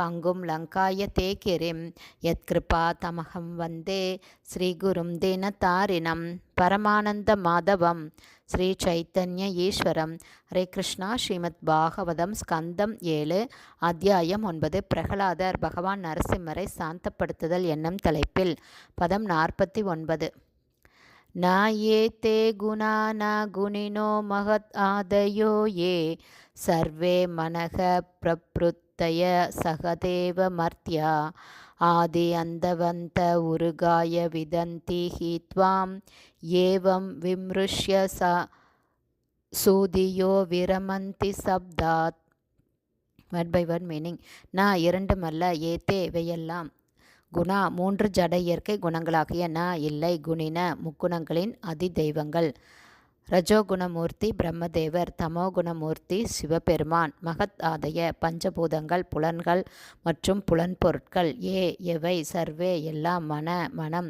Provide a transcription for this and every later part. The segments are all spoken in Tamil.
பങ്കും ലങ്കായത്തെ കിരിം യത്കൃപാ தமகம் வந்தே. ശ്രീഗുരും ദീനതാരിണം பரமானந்த மாதவம். ஸ்ரீ சைத்தன்ய ஈஸ்வரம். ஹரே கிருஷ்ணா. ஸ்ரீமத் பாகவதம் ஸ்கந்தம் ஏழு. அத்தியாயம் ஒன்பது. பிரகலாதர் பகவான் நரசிம்மரை சாந்தப்படுத்துதல் என்னும் தலைப்பில். பதம் நாற்பத்தி ஒன்பது. நாயே தே குணானா குணினோ மகத் ஆதயோ ஏ சர்வே மனக பிரப்ருத் சகதேவ மர்த்தியா ஆதி அந்தவந்த உருகாய விதந்தி ஹீத்வாம். ஏவம் விம்ருஷ்ய ச சூதியோ விரமந்தி சப்தாத். வட் பை வட் மீனிங் நான் இரண்டுமல்ல ஏத்தே இவையெல்லாம். குணா மூன்று ஜட இயற்கை குணங்களாகிய ந இல்லை குணின முக்குணங்களின் அதி தெய்வங்கள் ரஜோகுணமூர்த்தி பிரம்மதேவர் தமோகுணமூர்த்தி சிவபெருமான் மகத் ஆதய பஞ்சபூதங்கள் புலன்கள் மற்றும் புலன் பொருட்கள் ஏ எவை சர்வே எல்லாம் மன மனம்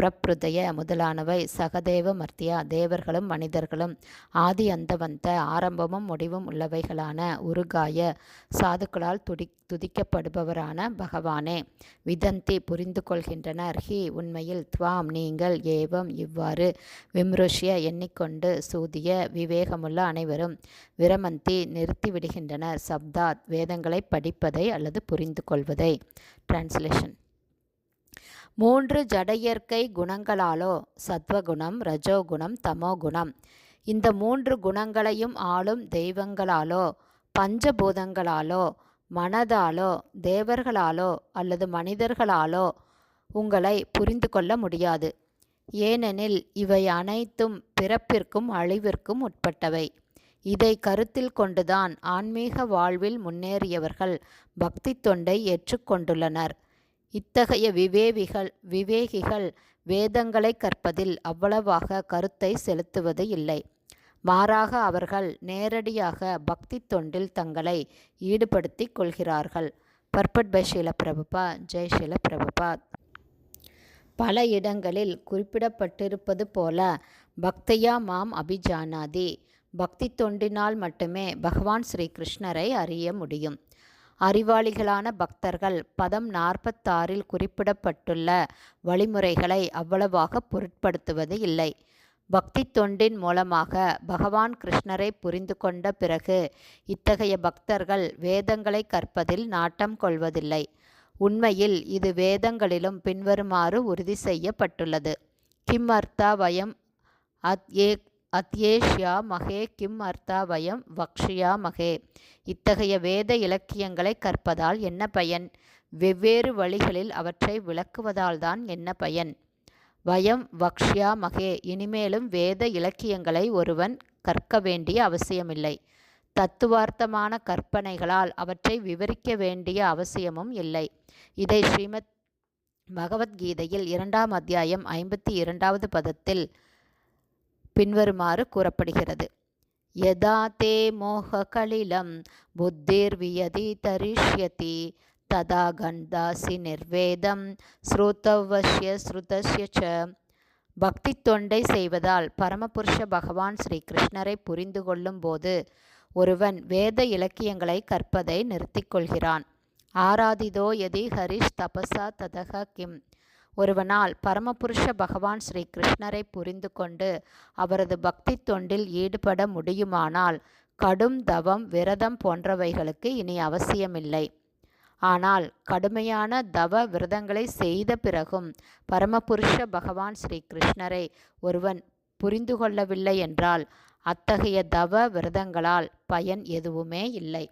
பிரப்ருதய முதலானவை சகதேவ மர்த்தியா தேவர்களும் மனிதர்களும். ஆதி அந்தவந்த ஆரம்பமும் முடிவும் உள்ளவைகளான உருகாய சாதுக்களால் துடி துதிக்கப்படுபவரான பகவானே. விதந்தி புரிந்து கொள்கின்றனர். ஹி உண்மையில் துவாம் நீங்கள் ஏவம் இவ்வாறு விம்ருஷ்ய எண்ணிக்கொண்டு சூதிய விவேகமுள்ள அனைவரும் விரமந்தி நிறுத்திவிடுகின்றனர். சப்தாத் வேதங்களை படிப்பதை அல்லது புரிந்து கொள்வதை. டிரான்ஸ்லேஷன் மூன்று ஜடையற்கை குணங்களாலோ சத்வகுணம் ரஜோகுணம் தமோகுணம். இந்த மூன்று குணங்களையும் ஆளும் தெய்வங்களாலோ பஞ்சபூதங்களாலோ மனதாலோ தேவர்களாலோ அல்லது மனிதர்களாலோ உங்களை புரிந்து கொள்ள முடியாது. ஏனெனில் இவை அனைத்தும் பிறப்பிற்கும் அழிவிற்கும் உட்பட்டவை. இதை கருத்தில் கொண்டுதான் ஆன்மீக வாழ்வில் முன்னேறியவர்கள் பக்தி தொண்டை ஏற்றுக்கொண்டுள்ளனர். இத்தகைய விவேவிகள் விவேகிகள் வேதங்களை கற்பதில் அவ்வளவாக கருத்தை செலுத்துவது இல்லை. மாறாக அவர்கள் நேரடியாக பக்தி தொண்டில் தங்களை ஈடுபடுத்தி கொள்கிறார்கள். பர்பட் பை ஷீல பிரபுபா ஜெய் ஷீல பல இடங்களில் குறிப்பிடப்பட்டிருப்பது போல பக்தையா மாம் அபிஜானாதி பக்தி தொண்டினால் மட்டுமே பகவான் ஸ்ரீகிருஷ்ணரை அறிய முடியும். அறிவாளிகளான பக்தர்கள் பதம் நாற்பத்தாறில் குறிப்பிடப்பட்டுள்ள வழிமுறைகளை அவ்வளவாக பொருட்படுத்துவது இல்லை. பக்தி தொண்டின் மூலமாக பகவான் கிருஷ்ணரை புரிந்து கொண்ட பிறகு இத்தகைய பக்தர்கள் வேதங்களை கற்பதில் நாட்டம் கொள்வதில்லை. உண்மையில் இது வேதங்களிலும் பின்வருமாறு உறுதி செய்யப்பட்டுள்ளது. கிம் அர்த்தா வயம் அத் ஏ அத்யேஷ்யா மகே கிம் அர்த்தா வயம் வக்ஷியா மகே. இத்தகைய வேத இலக்கியங்களை கற்பதால் என்ன பயன்? வெவ்வேறு வழிகளில் அவற்றை விளக்குவதால்தான் என்ன பயன்? வயம் வக்ஷ்யா மகே. இனிமேலும் வேத இலக்கியங்களை ஒருவன் கற்க வேண்டிய அவசியமில்லை. தத்துவார்த்தமான கற்பனைகளால் அவற்றை விவரிக்க வேண்டிய அவசியமும் இல்லை. இதை ஸ்ரீமத் பகவத்கீதையில் இரண்டாம் அத்தியாயம் ஐம்பத்தி இரண்டாவது பதத்தில் பின்வருமாறு கூறப்படுகிறது. யதா தே மோககலிலம் புத்திர்வியதி தரிஷ்யதி ததா கண்டாசி நிர்வேதம் ஸ்ருதவசிய ஸ்ருதஸ்ய ச பக்தி தொண்டை செய்வதால் பரமபுருஷ பகவான் ஸ்ரீ கிருஷ்ணரை புரிந்து கொள்ளும் போது ஒருவன் வேத இலக்கியங்களை கற்பதை நிறுத்திக் கொள்கிறான். ஆராதிதோ எதி ஹரிஷ் தபசா ததக கிம் ஒருவனால் பரமபுருஷ பகவான் ஸ்ரீ கிருஷ்ணரை புரிந்து கொண்டு அவரது பக்தி தொண்டில் ஈடுபட முடியுமானால் கடும் தவம் விரதம் போன்றவைகளுக்கு இனி அவசியமில்லை. ஆனால் கடுமையான தவ விரதங்களை செய்த பிறகும் பரமபுருஷ பகவான் ஸ்ரீ கிருஷ்ணரை ஒருவன் புரிந்து கொள்ளவில்லை என்றால் அத்தகைய தவ விரதங்களால் பயன் எதுவுமே இல்லை.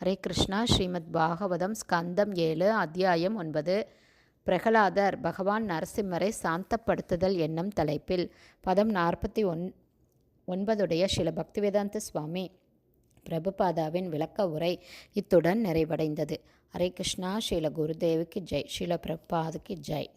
ஹரே கிருஷ்ணா. ஸ்ரீமத் பாகவதம் ஸ்கந்தம் ஏழு அத்தியாயம் ஒன்பது. பிரகலாதர் பகவான் நரசிம்மரை சாந்தப்படுத்துதல் என்னும் தலைப்பில் பதம் நாற்பத்தி ஒன் ஒன்பதுடைய சில பக்திவேதாந்த சுவாமி பிரபுபாதாவின் விளக்க உரை இத்துடன் நிறைவடைந்தது. ஹரே கிருஷ்ணா. ஸ்ரீல குருதேவுக்கு ஜெய். ஸ்ரீல பிரபாதுக்கு ஜெய்.